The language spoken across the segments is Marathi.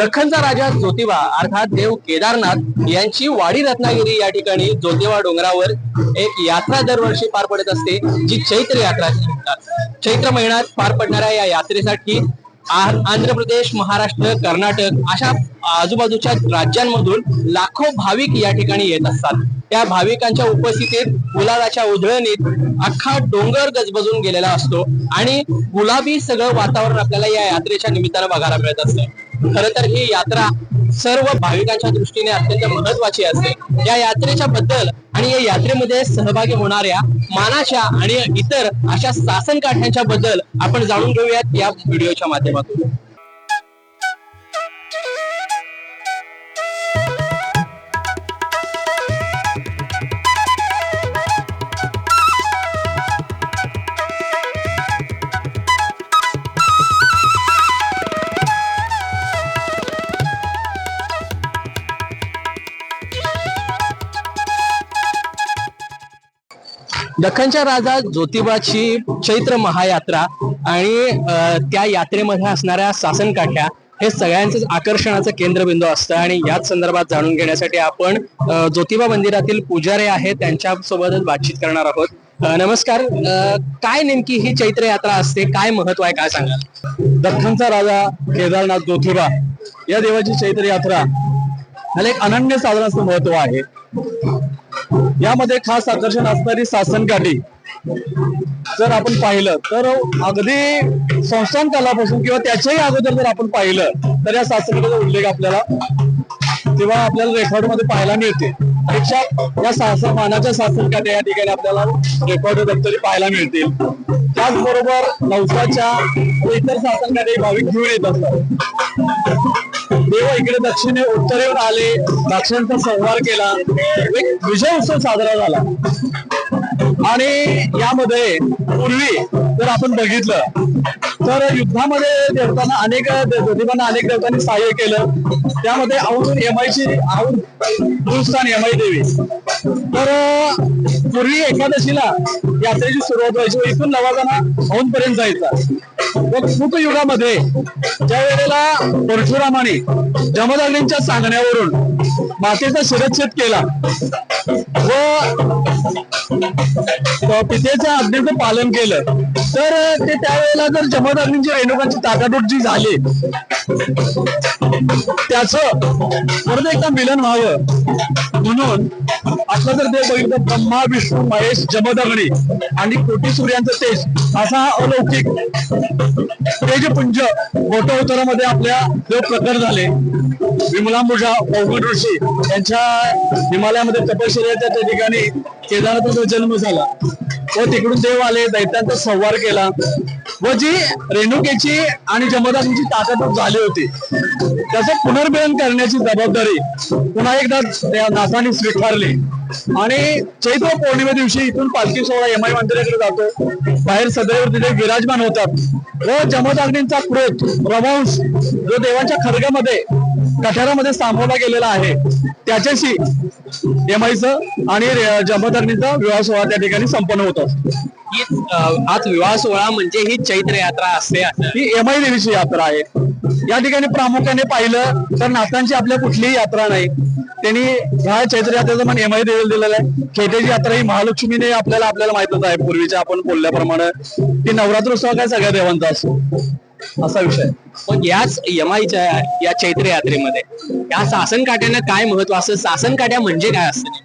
दख्खनचा राजा ज्योतिबा अर्थात देव केदारनाथ यांची वाडी रत्नागिरी या ठिकाणी ज्योतिबा डोंगरावर एक यात्रा दरवर्षी पार पडत असते जी चैत्र यात्रा म्हणतात चैत्र महिन्यात पार पडणाऱ्या या यात्रेसाठी आंध्र प्रदेश महाराष्ट्र कर्नाटक अशा आजूबाजूच्या राज्यांमधून लाखो भाविक या ठिकाणी येत असतात. त्या भाविकांच्या उपस्थितीत गुलाबाच्या उधळणीत अख्खा डोंगर गजबजून गेलेला असतो आणि गुलाबी सगळं वातावरण आपल्याला या यात्रेच्या निमित्तानं बघायला मिळत असतं. खर तर ही यात्रा सर्व भाविकांच्या दृष्टीने अत्यंत महत्वाची असते. या यात्रेच्या बद्दल आणि या यात्रेमध्ये सहभागी होणाऱ्या मानाच्या आणि इतर अशा सासन काठ्यांच्या बद्दल आपण जाणून घेऊयात या व्हिडिओच्या माध्यमातून. दख्खनच्या राजा ज्योतिबाची चैत्र महायात्रा आणि त्या यात्रेमध्ये असणाऱ्या सासनकाठ्या हे सगळ्यांचं आकर्षणाचं केंद्रबिंदू असतं आणि याच संदर्भात जाणून घेण्यासाठी आपण ज्योतिबा मंदिरातील पुजारी आहेत त्यांच्यासोबतच बातचीत करणार आहोत. नमस्कार. काय नेमकी ही चैत्र यात्रा असते? काय महत्त्व आहे? काय सांगाल? दख्खनचा राजा केदारनाथ ज्योतिबा या देवाची चैत्र यात्रा मला एक अनन्य साधनाचं महत्त्व आहे. यामध्ये खास आकर्षण असणारी सासनकाठी जर आपण पाहिलं तर अगदी संस्थान कालापासून किंवा त्याच्याही अगोदर जर आपण पाहिलं तर या सासनकाठीचा उल्लेख आपल्याला तेव्हा आपल्याला रेकॉर्डमध्ये पाहायला मिळते. पेक्षा या सासन मानाच्या शासनकाठ्या या ठिकाणी आपल्याला रेकॉर्ड दप्तरी पाहायला मिळतील. त्याचबरोबर नवसाच्या इतर इतर शासनकाठे भाविक घेऊन येत असतात. देव इकडे दक्षिणे उत्तरेवर आले दक्षिणांचा संहार केला. एक विजय उत्सव साजरा झाला. आणि यामध्ये पूर्वी जर आपण बघितलं तर युद्धामध्ये देवतांना अनेक प्रतिभांना अनेक देवतांनी सहाय्य केलं. त्यामध्ये औंधून औ औंध गुरुस्थान आय देवी. तर पूर्वी एकादशीला यात्रेची सुरुवात व्हायची व इथून नवाजाना औंध पर्यंत जायचा. व कृत युगामध्ये ज्या वेळेला परशुरामाने जमदाग्नींच्या सांगण्यावरून मातेचा शिरच्छेद केला. व पितेच्या आज्ञेचं पालन केलं. तर ते त्यावेळेला जर जमदाग्नींची रेणुकांची ताटाटूट जी झाली त्याच परत एकदा मिलन व्हावं. म्हणून आपलं जर ते बघितलं ब्रह्मा विष्णू महेश जमदग्नी आणि कोटी सूर्यांचं तेज असा हा अलौकिक तेजपुंज गोटवतरामध्ये आपल्या जो प्रकट झाले विमलांबुजा पौगड ऋषी यांच्या हिमालयामध्ये तपश्चर्याच्या त्या ठिकाणी केदारनाथाचा जन्म झाला. व तिकडून देव आले दैत्यांचा संवार केला. व जी रेणुकेची आणि जमदासांची ताकद झाली होती त्याचं पुनर्मिलन करण्याची जबाबदारी पुन्हा एकदा त्या नाथांनी स्वीकारली. आणि चैत्र पौर्णिमे दिवशी इथून पालखी सोहळा एमआय मंदिराकडे जातो. बाहेर सदैवर तिथे विराजमान होतात. व जमदाग्नींचा क्रोध प्रवंश जो देवांच्या खरग्यामध्ये कठारामध्ये सामावला गेलेला आहे त्याच्याशी एमआयचं आणि जमदाग्नीचा विवाह सोहळा त्या ठिकाणी संपन्न होतो. ही हाच विवाह सोहळा म्हणजे ही चैत्र यात्रा असते असं. ही एमआय देवीची यात्रा आहे. या ठिकाणी प्रामुख्याने पाहिलं तर नाथांची आपल्या कुठलीही यात्रा नाही. त्यांनी ह्या चैत्र यात्रेचं मन एमआय देवीला दिलेलं आहे. खेटेची यात्रा ही महालक्ष्मीने आपल्याला आपल्याला माहितच आहे. पूर्वीच्या आपण बोलल्याप्रमाणे की नवरात्र उत्सव काय सगळ्या देवांचा असतो. असा विषय. मग याच यमाईच्या या चैत्र यात्रेमध्ये या शासन काठ्यांना काय महत्त्व असतं? शासन काठ्या म्हणजे काय असतं?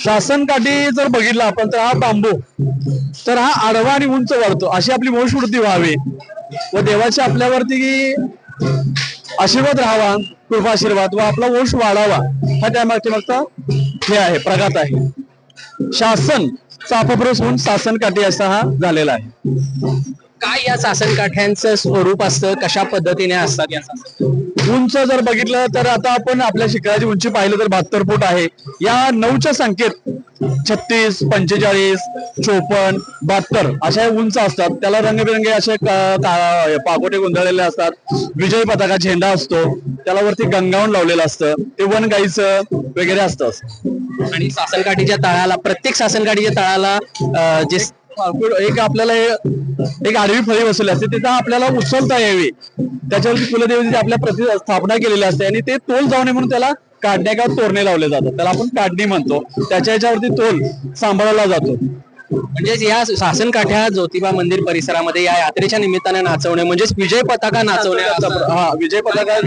शासनकाठी जर बघितलं आपण तर हा बांबू तर हा आडवा आणि उंच वाढतो अशी आपली वंशवृत्ती व्हावी. व देवाचे आपल्यावरती आशीर्वाद राहावा कृपाशीर्वाद व आपला वंश वाढावा हा त्यामागच्या मागचा हे आहे प्रघात आहे. शासन चापप्रस होऊन शासनकाठी असा हा झालेला आहे. काय या शासन काठ्यांचं स्वरूप असतं? कशा पद्धतीने असतात या शासन उंच जर बघितलं तर आता आपण आपल्या शिखराची उंची पाहिलं तर बहात्तर फूट आहे. या नऊच्या संख्येत छत्तीस पंचेचाळीस चोपन्न बहात्तर अशा उंच असतात. त्याला रंगबिरंगी असे पाकोटे गुंदळलेले असतात. विजय पताका झेंडा असतो. त्याला वरती गंगावून लावलेलं असतं. ते वन गाईचं वगैरे असतं. आणि शासन काठीच्या तळाला प्रत्येक शासन काठीच्या तळाला जे एक आपल्याला एक आडवी फळी बसवली असते तिथं आपल्याला उचलता यावी. त्याच्यावरती कुलदेवतेची आपल्या प्रति स्थापना केलेली असते आणि ते तोल जाऊ नये म्हणून त्याला काढण्या किंवा तोरणे लावले जातात. त्याला आपण काढणी म्हणतो. त्याच्या याच्यावरती तोल सांभाळला जातो. म्हणजेच या शासन काठ्या ज्योतिबा मंदिर परिसरामध्ये या यात्रेच्या निमित्ताने नाचवणे म्हणजेच विजय पताका नाचवणे हा विजय पताका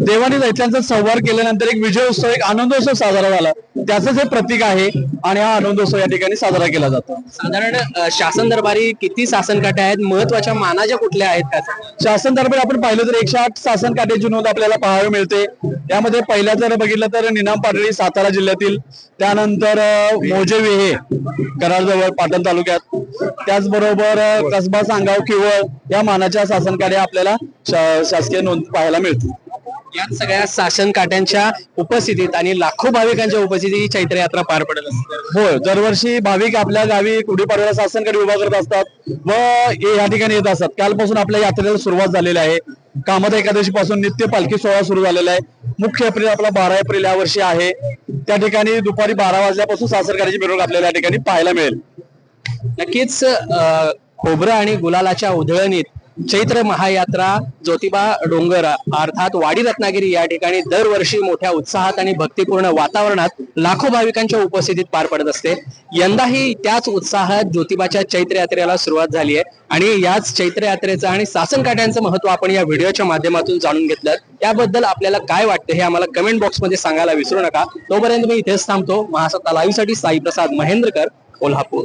देवाने दैत्यांचा संवार केल्यानंतर एक विजय उत्सव एक आनंदोत्सव साजरा झाला. त्याच हे प्रतीक आहे आणि हा आनंदोत्सव या ठिकाणी साजरा केला जातो. साधारण शासन दरबारी किती शासन काठ्या आहेत? महत्त्वाच्या मानाच्या कुठल्या आहेत का शासन दरबार आपण पाहिलं तर एकशे आठ शासन काठ्याची नोंद आपल्याला पाहावी मिळते. यामध्ये पहिल्या जर बघितलं तर निनाम पाटळी सातारा जिल्ह्यातील त्यानंतर मोजे विहे कराडजवळ पाटण तालुक्यात. त्याचबरोबर कसबा सांगाव किवळ या मानाच्या शासन काठ्या आपल्याला शासकीय नोंद पाहायला मिळतील. या सगळ्या शासन काठ्यांच्या उपस्थितीत आणि लाखो भाविकांच्या उपस्थितीत ही चैत्र यात्रा पार पडत असते. होय दरवर्षी भाविक आपल्या गावी गुढीपाडव्याला शासनकडे उभा करत असतात. व हे या ठिकाणी येत असतात. कालपासून आपल्या यात्रेला सुरुवात झालेली आहे. कामत एकादशी पासून नित्य पालखी सोहळा सुरू झालेला आहे. मुख्य एप्रिल आपला बारा एप्रिल या वर्षी आहे. त्या ठिकाणी दुपारी बारा वाजल्यापासून सासरकाराची मिरवणूक आपल्याला या ठिकाणी पाहायला मिळेल. नक्कीच खोबरं आणि गुलालाच्या उधळणीत चैत्र महायात्रा ज्योतिबा डोंगर अर्थात वाडी रत्नागिरी या ठिकाणी दरवर्षी मोठ्या उत्साहात आणि भक्तिपूर्ण वातावरणात लाखो भाविकांच्या उपस्थितीत पार पडत असते. यंदाही त्याच उत्साहात ज्योतिबाच्या चैत्र यात्रेला सुरुवात झाली आहे. आणि याच चैत्र यात्रेचं आणि शासनकाठ्यांच महत्त्व आपण या व्हिडिओच्या माध्यमातून जाणून घेतलं. त्याबद्दल आपल्याला काय वाटतं हे आम्हाला कमेंट बॉक्समध्ये सांगायला विसरू नका. तोपर्यंत मी इथेच थांबतो. महासत्ता लाईव्हसाठी साईप्रसाद साई प्रसाद महेंद्रकर कोल्हापूर.